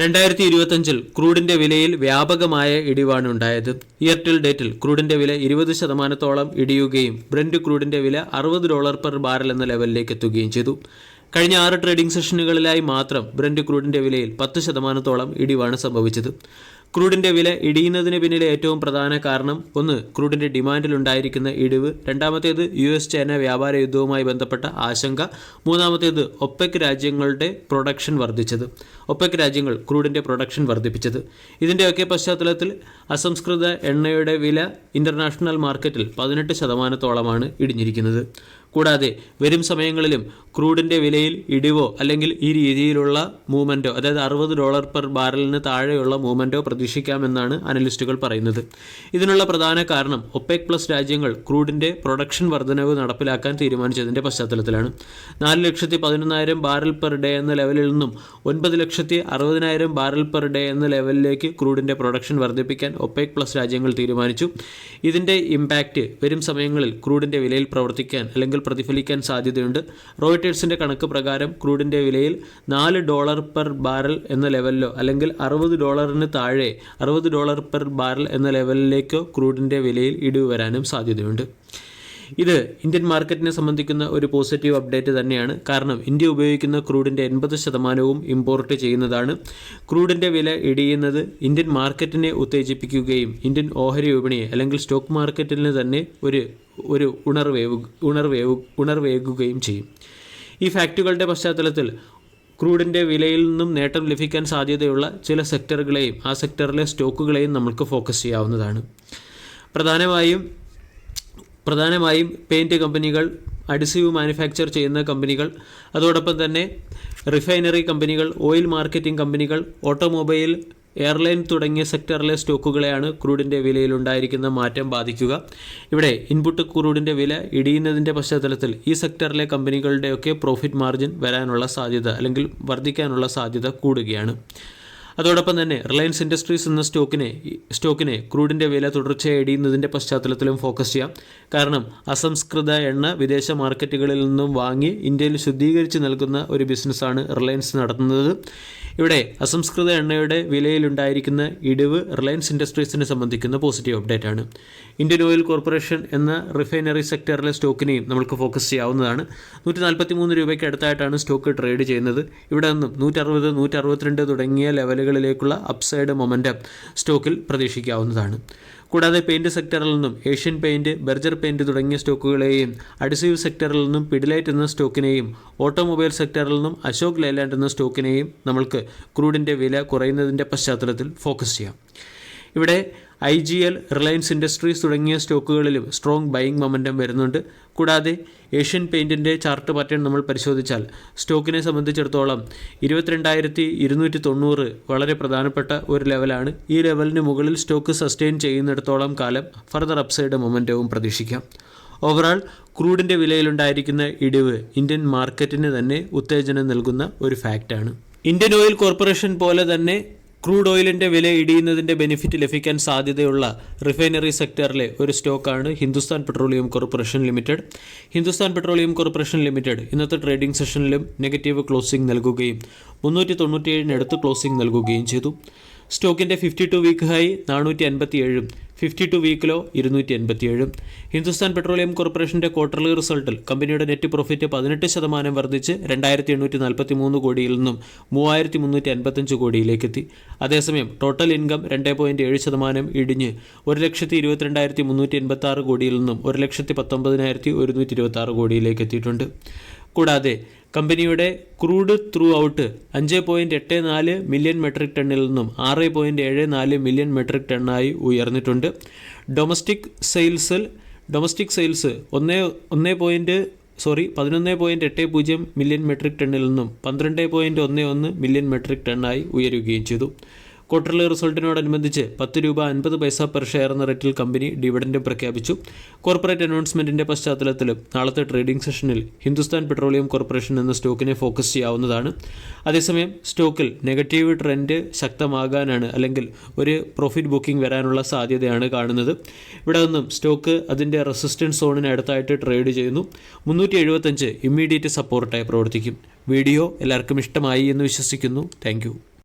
രണ്ടായിരത്തി ഇരുപത്തഞ്ചിൽ ക്രൂഡിന്റെ വിലയിൽ വ്യാപകമായ ഇടിവാണ് ഉണ്ടായത്. ഇയർ ടിൽ ഡേറ്റിൽ ക്രൂഡിന്റെ വില ഇരുപത് ശതമാനത്തോളം ഇടിയുകയും ബ്രന്റ് ക്രൂഡിന്റെ വില അറുപത് ഡോളർ പെർ ബാരൽ എന്ന ലെവലിലേക്ക് എത്തുകയും ചെയ്തു. കഴിഞ്ഞ ആറ് ട്രേഡിംഗ് സെഷനുകളിലായി മാത്രം ബ്രന്റ് ക്രൂഡിന്റെ വിലയിൽ പത്ത് ശതമാനത്തോളം ഇടിവാണ് സംഭവിച്ചത്. ക്രൂഡിന്റെ വില ഇടിയുന്നതിന് പിന്നിലെ ഏറ്റവും പ്രധാന കാരണം ഒന്ന് ക്രൂഡിന്റെ ഡിമാൻഡിലുണ്ടായിരിക്കുന്ന ഇടിവ്. രണ്ടാമത്തേത് യു എസ് ചൈന വ്യാപാര യുദ്ധവുമായി ബന്ധപ്പെട്ട ആശങ്ക. മൂന്നാമത്തേത് ഒപ്പെക് രാജ്യങ്ങളുടെ പ്രൊഡക്ഷൻ വർദ്ധിച്ചത്. ഒപ്പെക് രാജ്യങ്ങൾ ക്രൂഡിന്റെ പ്രൊഡക്ഷൻ വർദ്ധിപ്പിച്ചത്. ഇതിന്റെയൊക്കെ പശ്ചാത്തലത്തിൽ അസംസ്കൃത എണ്ണയുടെ വില ഇന്റർനാഷണൽ മാർക്കറ്റിൽ പതിനെട്ട് ശതമാനത്തോളമാണ് ഇടിഞ്ഞിരിക്കുന്നത്. കൂടാതെ വരും സമയങ്ങളിലും ക്രൂഡിന്റെ വിലയിൽ ഇടിവോ അല്ലെങ്കിൽ ഈ രീതിയിലുള്ള മൂവ്മെന്റോ അതായത് അറുപത് ഡോളർ പെർ ബാരലിന് താഴെയുള്ള മൂവ്മെന്റോ പ്രതീക്ഷിക്കാമെന്നാണ് അനലിസ്റ്റുകൾ പറയുന്നത്. ഇതിനുള്ള പ്രധാന കാരണം ഒപെക് പ്ലസ് രാജ്യങ്ങൾ ക്രൂഡിന്റെ പ്രൊഡക്ഷൻ വർധനവ് നടപ്പിലാക്കാൻ തീരുമാനിച്ചതിന്റെ പശ്ചാത്തലത്തിലാണ്. നാല് ലക്ഷത്തി പതിനൊന്നായിരം ബാരൽ പെർ ഡേ എന്ന ലെവലിൽ നിന്നും ഒൻപത് ലക്ഷത്തി അറുപതിനായിരം ബാരൽ പെർ ഡേ എന്ന ലെവലിലേക്ക് ക്രൂഡിന്റെ പ്രൊഡക്ഷൻ വർദ്ധിപ്പിക്കാൻ ഒപെക് പ്ലസ് രാജ്യങ്ങൾ തീരുമാനിച്ചു. ഇതിന്റെ ഇമ്പാക്റ്റ് വരും സമയങ്ങളിൽ ക്രൂഡിന്റെ വിലയിൽ പ്രവർത്തിക്കാൻ അല്ലെങ്കിൽ പ്രതിഫലിക്കാൻ സാധ്യതയുണ്ട്. റോയിട്ടേഴ്സിന്റെ കണക്ക് പ്രകാരം ക്രൂഡിന്റെ വിലയിൽ നാല് ഡോളർ പെർ ബാരൽ എന്ന ലെവലിലോ അല്ലെങ്കിൽ അറുപത് ഡോളറിന് താഴെ അറുപത് ഡോളർ പെർ ബാരൽ എന്ന ലെവലിലേക്കോ ക്രൂഡിന്റെ വിലയിൽ ഇടിവ് വരാനും സാധ്യതയുണ്ട്. ഇത് ഇന്ത്യൻ മാർക്കറ്റിനെ സംബന്ധിക്കുന്ന ഒരു പോസിറ്റീവ് അപ്ഡേറ്റ് തന്നെയാണ്. കാരണം ഇന്ത്യ ഉപയോഗിക്കുന്ന ക്രൂഡിന്റെ എൺപത് ശതമാനവും ഇമ്പോർട്ട് ചെയ്യുന്നതാണ്. ക്രൂഡിന്റെ വില ഇടിയുന്നത് ഇന്ത്യൻ മാർക്കറ്റിനെ ഉത്തേജിപ്പിക്കുകയും ഇന്ത്യൻ ഓഹരി വിപണിയെ അല്ലെങ്കിൽ സ്റ്റോക്ക് മാർക്കറ്റിന് തന്നെ ഒരു ഒരു ഉണർവേവ് ഉണർവേവു ഉണർവേകുകയും ചെയ്യും. ഈ ഫാക്റ്റുകളുടെ പശ്ചാത്തലത്തിൽ ക്രൂഡിന്റെ വിലയിൽ നിന്നും നേട്ടം ലഭിക്കാൻ സാധ്യതയുള്ള ചില സെക്ടറുകളെയും ആ സെക്ടറിലെ സ്റ്റോക്കുകളെയും നമ്മൾക്ക് ഫോക്കസ് ചെയ്യാവുന്നതാണ്. പ്രധാനമായും പ്രധാനമായും പെയിന്റ് കമ്പനികൾ അഡിസീവ് മാനുഫാക്ചർ ചെയ്യുന്ന കമ്പനികൾ അതോടൊപ്പം തന്നെ റിഫൈനറി കമ്പനികൾ ഓയിൽ മാർക്കറ്റിംഗ് കമ്പനികൾ ഓട്ടോമൊബൈൽ എയർലൈൻ തുടങ്ങിയ സെക്ടറിലെ സ്റ്റോക്കുകളെയാണ് ക്രൂഡിന്റെ വിലയിലുണ്ടായിരിക്കുന്ന മാറ്റം ബാധിക്കുക. ഇവിടെ ഇൻപുട്ട് ക്രൂഡിന്റെ വില ഇടിയുന്നതിന്റെ പശ്ചാത്തലത്തിൽ ഈ സെക്ടറിലെ കമ്പനികളുടെയൊക്കെ പ്രോഫിറ്റ് മാർജിൻ വരാനുള്ള സാധ്യത അല്ലെങ്കിൽ വർദ്ധിക്കാനുള്ള സാധ്യത കൂടുകയാണ്. അതോടൊപ്പം തന്നെ റിലയൻസ് ഇൻഡസ്ട്രീസ് എന്ന സ്റ്റോക്കിനെ സ്റ്റോക്കിനെ ക്രൂഡിന്റെ വില തുടർച്ചയായി ഇടിയുന്നതിന്റെ പശ്ചാത്തലത്തിലും ഫോക്കസ് ചെയ്യാം. കാരണം അസംസ്കൃത എണ്ണ വിദേശ മാർക്കറ്റുകളിൽ നിന്നും വാങ്ങി ഇന്ത്യയിൽ ശുദ്ധീകരിച്ച് നൽകുന്ന ഒരു ബിസിനസ്സാണ് റിലയൻസ് നടത്തുന്നത്. ഇവിടെ അസംസ്കൃത എണ്ണയുടെ വിലയിലുണ്ടായിരിക്കുന്ന ഇടിവ് റിലയൻസ് ഇൻഡസ്ട്രീസിനെ സംബന്ധിക്കുന്ന പോസിറ്റീവ് അപ്ഡേറ്റ് ആണ്. ഇന്ത്യൻ ഓയിൽ കോർപ്പറേഷൻ എന്ന റിഫൈനറി സെക്ടറിലെ സ്റ്റോക്കിനെയും നമുക്ക് ഫോക്കസ് ചെയ്യാവുന്നതാണ്. നൂറ്റി നാൽപ്പത്തി മൂന്ന് രൂപയ്ക്ക് അടുത്തായിട്ടാണ് സ്റ്റോക്ക് ട്രേഡ് ചെയ്യുന്നത്. ഇവിടെ നിന്നും നൂറ്ററുപത് നൂറ്ററുപത്തിരണ്ട് തുടങ്ങിയ ലെവലുകളിലേക്കുള്ള അപ്സൈഡ് മൊമെന്റം സ്റ്റോക്കിൽ പ്രതീക്ഷിക്കാവുന്നതാണ്. കൂടാതെ പെയിന്റ് സെക്ടറിൽ നിന്നും ഏഷ്യൻ പെയിന്റ് ബർജർ പെയിന്റ് തുടങ്ങിയ സ്റ്റോക്കുകളെയും അഡിസീവ് സെക്ടറിൽ നിന്നും പിഡിലൈറ്റ് എന്ന സ്റ്റോക്കിനെയും ഓട്ടോമൊബൈൽ സെക്ടറിൽ നിന്നും അശോക് ലേലാൻഡ് എന്ന സ്റ്റോക്കിനെയും നമ്മൾക്ക് ക്രൂഡിന്റെ വില കുറയുന്നതിന്റെ പശ്ചാത്തലത്തിൽ ഫോക്കസ് ചെയ്യാം. ഇവിടെ I G L Reliance Industries തുടങ്ങിയ സ്റ്റോക്കുകളിലും സ്ട്രോങ് ബൈയിങ് മൊമെന്റം വരുന്നുണ്ട്. കൂടാതെ ഏഷ്യൻ പെയിന്റിന്റെ ചാർട്ട് പാറ്റേൺ നമ്മൾ പരിശോധിച്ചാൽ സ്റ്റോക്കിനെ സംബന്ധിച്ചിടത്തോളം ഇരുപത്തിരണ്ടായിരത്തി ഇരുന്നൂറ്റി തൊണ്ണൂറ് വളരെ പ്രധാനപ്പെട്ട ഒരു ലെവലാണ് ഈ ലെവലിന് മുകളിൽ സ്റ്റോക്ക് സസ്റ്റെയിൻ ചെയ്യുന്നിടത്തോളം കാലം ഫർദർ അപ്സൈഡ് മൊമെന്റവും പ്രതീക്ഷിക്കാം. ഓവറാൾ ക്രൂഡിന്റെ വിലയിലുണ്ടായിരിക്കുന്ന ഇടിവ് ഇന്ത്യൻ മാർക്കറ്റിന് തന്നെ ഉത്തേജനം നൽകുന്ന ഒരു ഫാക്റ്റാണ് ഇന്ത്യൻ ഓയിൽ കോർപ്പറേഷൻ പോലെ തന്നെ ക്രൂഡ് ഓയിലിന്റെ വില ഇടിയുന്നതിന്റെ ബെനിഫിറ്റ് ലഭിക്കാൻ സാധ്യതയുള്ള റിഫൈനറി സെക്ടറിലെ ഒരു സ്റ്റോക്കാണ് Hindustan Petroleum Corporation Limited. Hindustan Petroleum Corporation Limited ഇന്നത്തെ ട്രേഡിംഗ് സെഷനിലും നെഗറ്റീവ് ക്ലോസിംഗ് നൽകുകയും മുന്നൂറ്റി തൊണ്ണൂറ്റിയേഴിനടുത്ത് ക്ലോസിംഗ് നൽകുകയും ചെയ്തു. സ്റ്റോക്കിന്റെ ഫിഫ്റ്റി ടു വീക്ക് ഹൈ നാനൂറ്റി അൻപത്തി ഏഴും ഫിഫ്റ്റി ടു വീക്കിലോ ഇരുന്നൂറ്റി എൺപത്തിയേഴും ഹിന്ദുസ്ഥാൻ പെട്രോളിയം കോർപ്പറേഷന്റെ ക്വാർട്ടർലി റിസൾട്ടിൽ കമ്പനിയുടെ നെറ്റ് പ്രോഫിറ്റ് പതിനെട്ട് ശതമാനം വർദ്ധിച്ച് രണ്ടായിരത്തി എണ്ണൂറ്റി നാൽപ്പത്തി മൂന്ന് കോടിയിൽ നിന്നും മൂവായിരത്തി മുന്നൂറ്റി അൻപത്തഞ്ച് കോടിയിലേക്കെത്തി. അതേസമയം ടോട്ടൽ ഇൻകം രണ്ട് പോയിന്റ് ഏഴ് ശതമാനം ഇടിഞ്ഞ് ഒരു ലക്ഷത്തി ഇരുപത്തിരണ്ടായിരത്തി മുന്നൂറ്റി എൺപത്തി ആറ് കോടിയിൽ നിന്നും ഒരു ലക്ഷത്തി പത്തൊമ്പതിനായിരത്തി ഒരുന്നൂറ്റി ഇരുപത്തി ആറ് കോടിയിലേക്ക് എത്തിയിട്ടുണ്ട് കൂടാതെ കമ്പനിയുടെ ക്രൂഡ് ത്രൂ ഔട്ട് അഞ്ച് പോയിന്റ് എട്ട് നാല് മില്യൺ മെട്രിക് ടണ്ണിൽ നിന്നും ആറ് പോയിന്റ് ഏഴ് നാല് മില്യൺ മെട്രിക് ടണ്ണായി ഉയർന്നിട്ടുണ്ട്. ഡൊമസ്റ്റിക് സെയിൽസിൽ ഡൊമസ്റ്റിക് സെയിൽസ് ഒന്ന് ഒന്ന് പോയിന്റ് സോറി പതിനൊന്ന് പോയിന്റ് എട്ട് പൂജ്യം മില്യൺ മെട്രിക് ടണ്ണിൽ നിന്നും പന്ത്രണ്ട് പോയിന്റ് ഒന്ന് ഒന്ന് മില്യൺ മെട്രിക് ടണ്ണായി ഉയരുകയും ചെയ്തു. ക്വാർട്ടർലി റിസൾട്ടിനോടനുബന്ധിച്ച് പത്ത് രൂപ അൻപത് പൈസ പെർ ഷെയർ എന്ന റേറ്റിൽ കമ്പനി ഡിവിഡൻഡ് പ്രഖ്യാപിച്ചു. കോർപ്പറേറ്റ് അനൗൺസ്മെന്റിന്റെ പശ്ചാത്തലത്തിലും നാളത്തെ ട്രേഡിംഗ് സെഷനിൽ ഹിന്ദുസ്ഥാൻ പെട്രോളിയം കോർപ്പറേഷൻ എന്ന സ്റ്റോക്കിനെ ഫോക്കസ് ചെയ്യാവുന്നതാണ്. അതേസമയം സ്റ്റോക്കിൽ നെഗറ്റീവ് ട്രെൻഡ് ശക്തമാകാനാണ് അല്ലെങ്കിൽ ഒരു പ്രോഫിറ്റ് ബുക്കിംഗ് വരാനുള്ള സാധ്യതയാണ് കാണുന്നത്. ഇവിടെ നിന്നും സ്റ്റോക്ക് അതിന്റെ റെസിസ്റ്റൻസ് സോണിന് അടുത്തായിട്ട് ട്രേഡ് ചെയ്യുന്നു. മുന്നൂറ്റി എഴുപത്തഞ്ച് ഇമ്മീഡിയറ്റ് സപ്പോർട്ടായി പ്രവർത്തിക്കും. വീഡിയോ എല്ലാവർക്കും ഇഷ്ടമായി എന്ന് വിശ്വസിക്കുന്നു. താങ്ക്